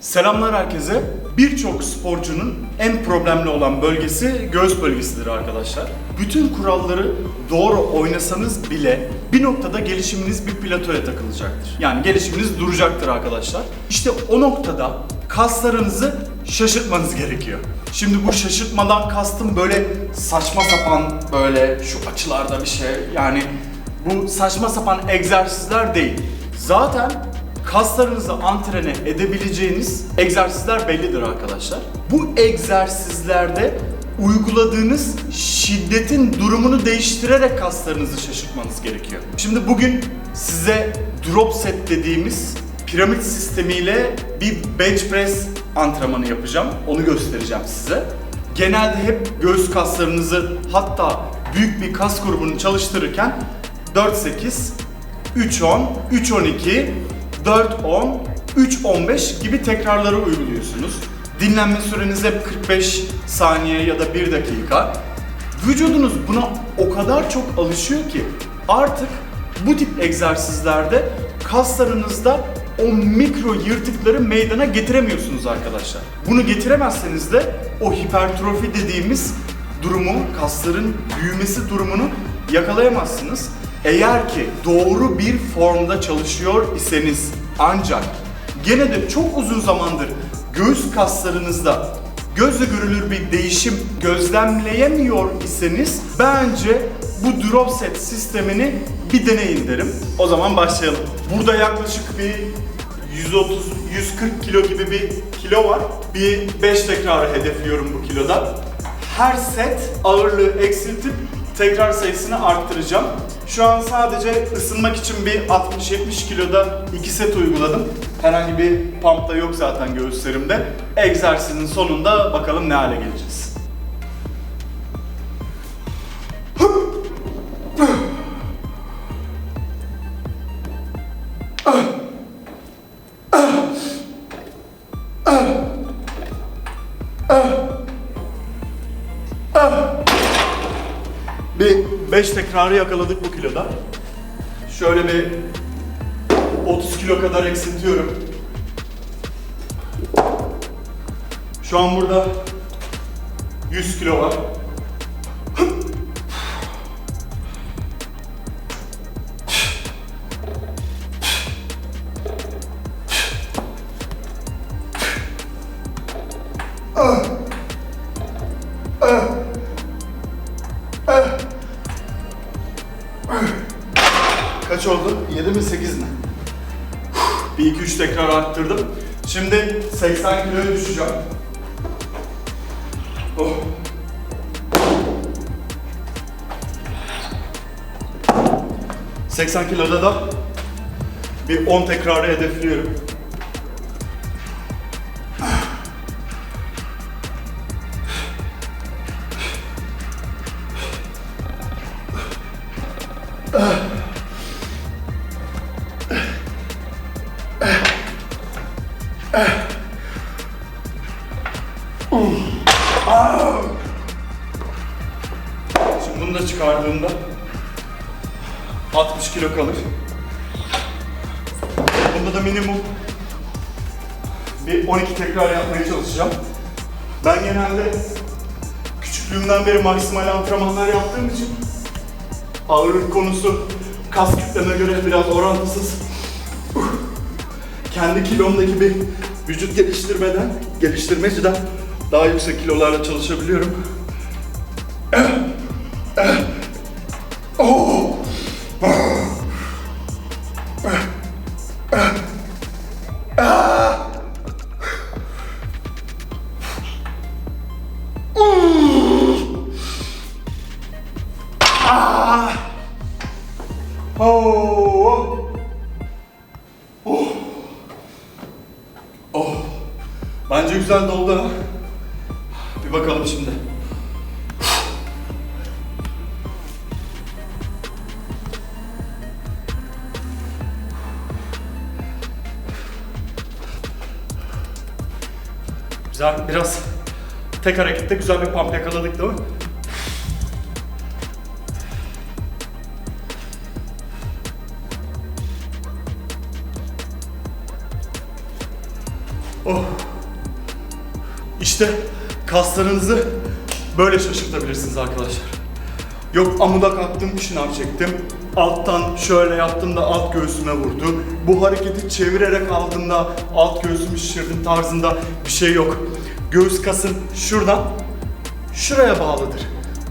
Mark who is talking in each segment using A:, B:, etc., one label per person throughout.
A: Selamlar herkese. Birçok sporcunun en problemli olan bölgesi göğüs bölgesidir arkadaşlar. Bütün kuralları doğru oynasanız bile bir noktada gelişiminiz bir platoya takılacaktır. Yani gelişiminiz duracaktır arkadaşlar. İşte o noktada kaslarınızı şaşırtmanız gerekiyor. Şimdi bu şaşırtmadan kastım böyle saçma sapan böyle şu açılarda bir şey yani bu saçma sapan egzersizler değil. Zaten kaslarınızı antrene edebileceğiniz egzersizler bellidir arkadaşlar. Bu egzersizlerde uyguladığınız şiddetin durumunu değiştirerek kaslarınızı şaşırtmanız gerekiyor. Şimdi bugün size drop set dediğimiz piramit sistemiyle bir bench press antrenmanı yapacağım. Onu göstereceğim size. Genelde hep göğüs kaslarınızı hatta büyük bir kas grubunu çalıştırırken 4-8, 3-10, 3-12, 4-10, 3-15 gibi tekrarları uyguluyorsunuz. Dinlenme süreniz hep 45 saniye ya da 1 dakika. Vücudunuz buna o kadar çok alışıyor ki artık bu tip egzersizlerde kaslarınızda o mikro yırtıkları meydana getiremiyorsunuz arkadaşlar. Bunu getiremezseniz de o hipertrofi dediğimiz durumu, kasların büyümesi durumunu yakalayamazsınız. Eğer ki doğru bir formda çalışıyor iseniz ancak gene de çok uzun zamandır göğüs kaslarınızda gözle görülür bir değişim gözlemleyemiyor iseniz bence bu drop set sistemini bir deneyin derim. O zaman başlayalım. Burada yaklaşık bir 130-140 kilo gibi bir kilo var. Bir 5 tekrarı hedefliyorum bu kiloda. Her set ağırlığı eksiltip tekrar sayısını arttıracağım. Şu an sadece ısınmak için bir 60-70 kiloda 2 set uyguladım. Herhangi bir pump da yok zaten göğüslerimde. Egzersizin sonunda bakalım ne hale geleceğiz. 5 tekrarı yakaladık bu kiloda. Şöyle bir 30 kilo kadar eksiltiyorum. Şu an burada 100 kilo var. Bir 2 3 tekrar arttırdım. Şimdi 80 kiloya düşeceğim. Oh. ...80 kiloda da bir 10 tekrarı hedefliyorum. Şimdi bunu da çıkardığımda 60 kilo kalır. Bunda da minimum bir 12 tekrar yapmaya çalışacağım. Ben genelde küçüklüğümden beri maksimal antrenmanlar yaptığım için ağırlık konusu kas kütleme göre biraz orantısız. Kendi kilomdaki bir vücut geliştirmeden, geliştirmeciden daha yüksek kilolarla çalışabiliyorum. Oh. Bence güzel doldu ha. Bir bakalım şimdi. Güzel, biraz tek harekette güzel bir pump yakaladık değil mi? Oh. İşte kaslarınızı böyle şaşırtabilirsiniz arkadaşlar. Yok amuda kalktım şınav çektim. Alttan şöyle yaptım da alt göğsüme vurdu. Bu hareketi çevirerek aldığımda alt göğsümü şişirdim tarzında bir şey yok. Göğüs kasın şuradan şuraya bağlıdır.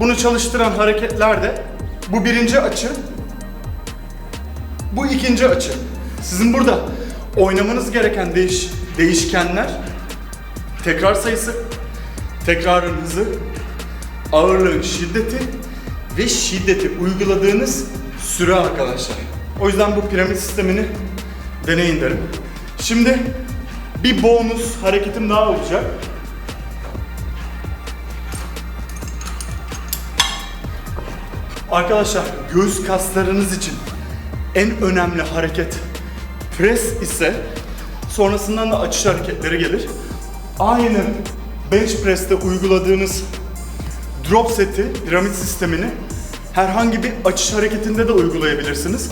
A: Bunu çalıştıran hareketler de bu birinci açı, bu ikinci açı. Sizin burada oynamanız gereken değiş, değişkenler tekrar sayısı, tekrarın hızı, ağırlığın şiddeti ve şiddeti uyguladığınız süre arkadaşlar. O yüzden bu piramit sistemini deneyin derim. Şimdi bir bonus hareketim daha olacak. Arkadaşlar göğüs kaslarınız için en önemli hareket pres ise sonrasından da açış hareketleri gelir. Aynı bench press'te uyguladığınız drop seti, piramit sistemini herhangi bir açış hareketinde de uygulayabilirsiniz.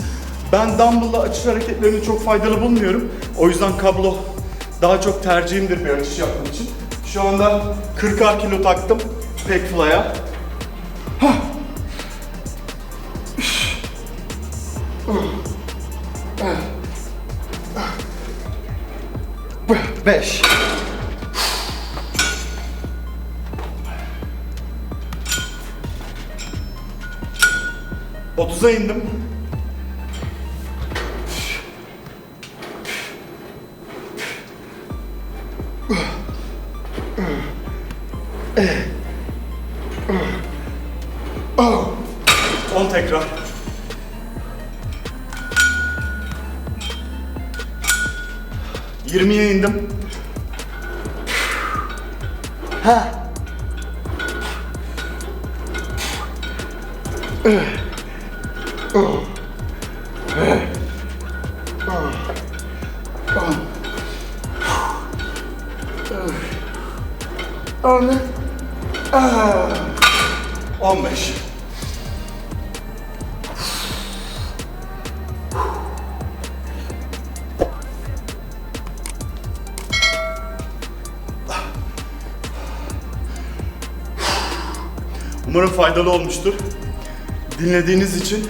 A: Ben dumbbell'la açış hareketlerini çok faydalı bulmuyorum. O yüzden kablo daha çok tercihimdir bir açış yapmak için. Şu anda 40'ar kilo taktım Packfly'a. 5 30'a indim. On tekrar. Yirmiye indim. Ha. On beş. Umarım faydalı olmuştur. Dinlediğiniz için,